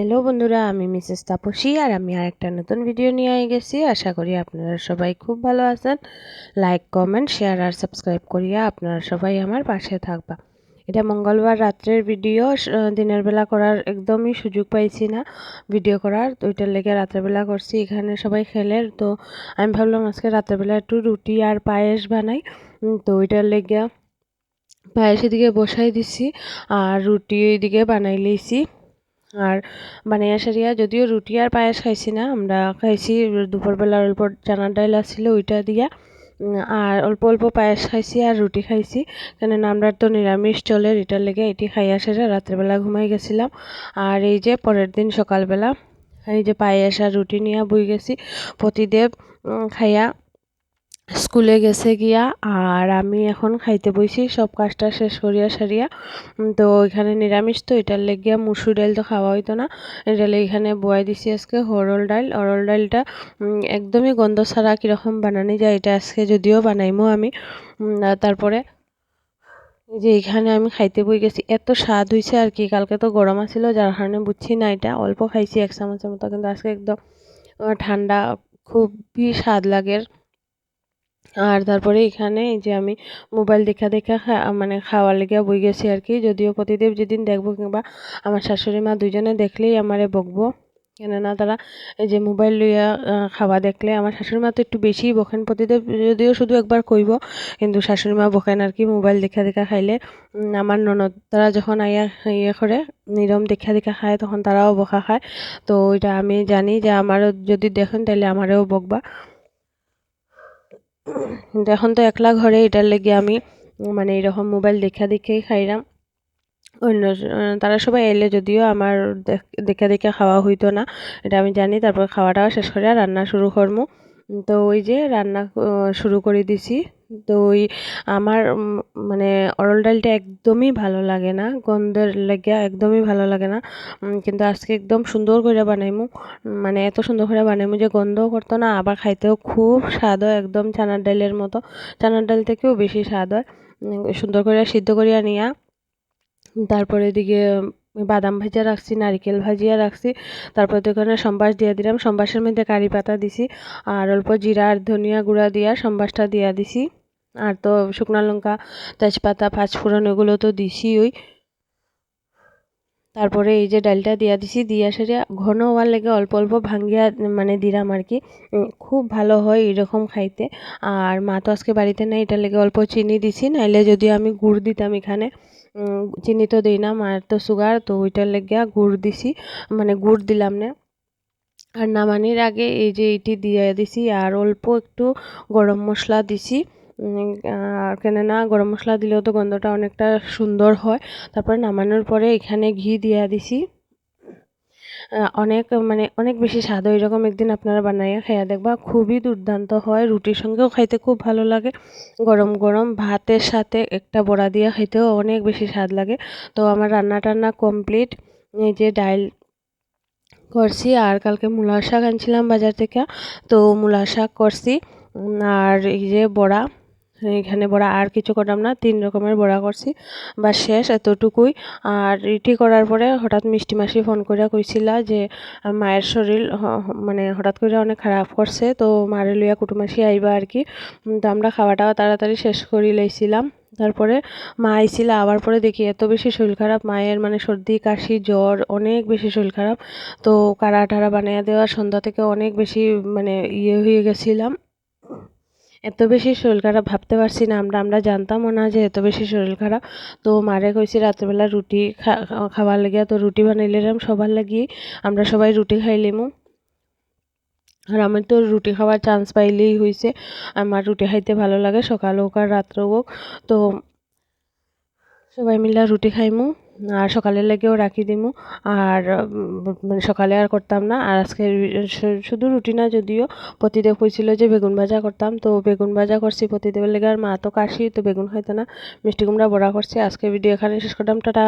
Hello বন্ধুরা, আমি Mrs Tapasi আর আমি আর একটা নতুন ভিডিও নিয়ে আই গেছি আশা করি আপনারা সবাই খুব ভালো আছেন। লাইক কমেন্ট শেয়ার আর সাবস্ক্রাইব করিয়া আপনারা সবাই আমার পাশে থাকবা। এটা মঙ্গলবার রাত্রের ভিডিও দিনের বেলা করার একদমই সুযোগ পাইছি না ভিডিও করার। তো ওইটার লেগে রাত্রেবেলা করছি, এখানে সবাই খেলে তো আমি ভাবলাম আজকে রাত্রেবেলা একটু রুটি আর পায়েস বানাই। তো ওইটার লেগে পায়েস এদিকে বসাই দিছি আর রুটি ওইদিকে বানাই লইছি আর বানাইয়া সারিয়া যদিও রুটি আর পায়েস খাইছি না, আমরা খাইছি দুপুরবেলার অল্প চানার ডাইল আসছিল ওইটা দিয়া আর অল্প অল্প পায়েস খাইছি আর রুটি খাইছি, কেননা আমরা তো নিরামিষ চলে, এটার লেগে এটি খাইয়া সেরে রাত্রেবেলা ঘুমাই গেছিলাম। আর এই যে পরের দিন সকালবেলা এই যে পায়েস আর রুটি নিয়ে বই গেছি, পতিদেব খাইয়া স্কুলে গেছে গিয়া আর আমি এখন খাইতে বইছি, সব কাজটা শেষ করিয়া সারিয়া। তো ওইখানে নিরামিষ তো, এটার লেগিয়া মুসুর ডাল তো খাওয়া হইতো না। এটা এখানে বয়াই দিছি আজকে হরল ডাল। হরল ডালটা একদমই গন্ধ ছাড়া কীরকম বানানি যায়, এটা আজকে যদিও বানাইমো আমি। তারপরে যে এখানে আমি খাইতে বই গেছি। এত স্বাদ হয়েছে আর কি, কালকে তো গরম আছিল, যার কারণে বুঝছি না এটা। অল্প খাইছি এক চামচের মতো, কিন্তু আজকে একদম ঠান্ডা, খুবই স্বাদ লাগে। আর তারপরে এখানে এই যে আমি মোবাইল দেখা দেখা মানে খাওয়ার লেগে বই গেছি আর কি। যদিও প্রতিদেব যেদিন দেখব কিংবা আমার শাশুড়ি মা দুজনে দেখলেই আমারে বকবো। কেননা তারা এই যে মোবাইল লইয়া খাওয়া দেখলে আমার শাশুড়ি মা তো একটু বেশিই বকেন প্রতিদেব যদিও শুধু একবার কইব, কিন্তু শাশুড়ি মা বকেন আর কি মোবাইল দেখা দেখা খাইলে। আমার ননদ তারা যখন আইয়া ইয়ে করে, নিরম দেখা দেখা খায়, তখন তারাও বকা খায়। তো ওইটা আমি জানি যে আমারও যদি দেখেন তাহলে আমারও বকবা। এখন তো একলা ঘরে এটার লেগে আমি মানে এরকম মোবাইল দেখা দেখেই খাইলাম। অন্য, তারা সবাই এলে যদিও আমার দেখে দেখে খাওয়া হইতো না, এটা আমি জানি। তারপর খাওয়াটাও শেষ করে রান্না শুরু করব তো ওই যে রান্না শুরু করে দিছি। তো ওই আমার মানে অরল ডালটা একদমই ভালো লাগে না, গন্ধের লেগে একদমই ভালো লাগে না। কিন্তু আজকে একদম সুন্দর করে বানাইমু। মানে এত সুন্দর করে বানাইমু যে গন্ধও করতো না, আবার খাইতেও খুব স্বাদ হয়, একদম চানার ডালের মতো। চানার ডাল থেকেও বেশি স্বাদ হয়। সুন্দর করে সিদ্ধ করিয়া নিয়া, তারপরে এদিকে বাদাম ভাজা রাখছি, নারিকেল ভাজিয়া রাখছি। তারপর তো এখানে সম্বাস দিয়ে দিলাম। সম্বাসের মধ্যে কারি পাতা দিছি আর অল্প জিরা আর ধনিয়া গুঁড়া দিয়া সম্বাসটা দিয়া দিছি। আর তো শুকনা লঙ্কা, তেজপাতা, পাঁচফোড়ন এগুলো তো দিছি ওই তারপরে এই যে ডালটা দিয়া দিছি, দিয়া সেরিয়া ঘন হওয়ার লেগে অল্প অল্প ভাঙ্গিয়া মানে দিলাম আর কি। খুব ভালো হয় এরকম খাইতে। আর মা তো আজকে বাড়িতে নেই, এটার লেগে অল্প চিনি দিছি। নাইলে যদি আমি গুড় দিতাম এখানে চিনি তো দিই না মায়ের তো সুগার, তো ওইটার লেগে গুড় দিছি। মানে গুড় দিলাম না। আর নামানির আগে এই যে এটি দিয়ে দিছি, আর অল্প একটু গরম মশলা দিছি। আর কেননা গরম মশলা দিলেও তো গন্ধটা অনেকটা সুন্দর হয়। তারপরে নামানোর পরে এখানে ঘি দিয়া দিছি। অনেক মানে অনেক বেশি স্বাদ হয়। এরকম একদিন আপনারা বানাইয়া খাইয়া দেখবা খুবই দুর্দান্ত হয়। রুটির সঙ্গেও খাইতে খুব ভালো লাগে। গরম গরম ভাতের সাথে একটা বড়া দিয়ে খাইতেও অনেক বেশি স্বাদ লাগে। তো আমার রান্না টান্না কমপ্লিট এই যে ডাইল করছি আর কালকে মূলা শাক আনছিলাম বাজার থেকে। তো মূলা শাক করছি। আর এই যে বড়া। এখানে বড়া আর কিছু করলাম না, তিন রকমের বড়া করছি। বা শেষ, এতটুকুই। আর এটি করার পরে হঠাৎ মিষ্টি মাসি ফোন করে কইছিলা যে, মায়ের শরীর মানে হঠাৎ করে অনেক খারাপ করছে, তো মারে লইয়া কুটুমাসি আইবা আর কি। তো আমরা খাওয়াটাও তাড়াতাড়ি শেষ করি লাইছিলাম। তারপরে মা আইছিল, আবার পরে দেখি এত বেশি শরীর খারাপ, মায়ের মানে সর্দি, কাশি, জ্বর অনেক বেশি শরীর খারাপ। তো কারা টারা বানিয়ে দেওয়া, সন্ধ্যা থেকে অনেক বেশি মানে ইয়ে হয়ে গেছিলাম। এত বেশি শরীর খারাপ ভাবতে পারছি না। আমরা আমরা জানতামও না যে এত বেশি শরীর খারাপ। তো মারে কইছি রাত্রেবেলা রুটি খাওয়ার লাগিয়া তো রুটি বানাইলাম সবার লাগিয়ে আমরা সবাই রুটি খাইলিমু। আর আমি তো রুটি খাওয়ার চান্স পাইলেই হয়েছে আমার রুটি খাইতে ভালো লাগে, সকাল হোক আর রাত্র হোক। তো সবাই মিলে রুটি খাইমু। আর সকালের লেগেও রাখি দিমু। আর মানে সকালে আর করতাম না। আর আজকে শুধু রুটি না, যদিও পতিদেব কইছিল যে বেগুন ভাজা করতাম। তো বেগুন ভাজা করছি, পতিদেবের লেগে আর মা তো কাশি, তো বেগুন হয়তো না। মিষ্টি কুমড়া বড়া করছি। আজকে ভিডিও এখানে শেষ করতাম টাটা!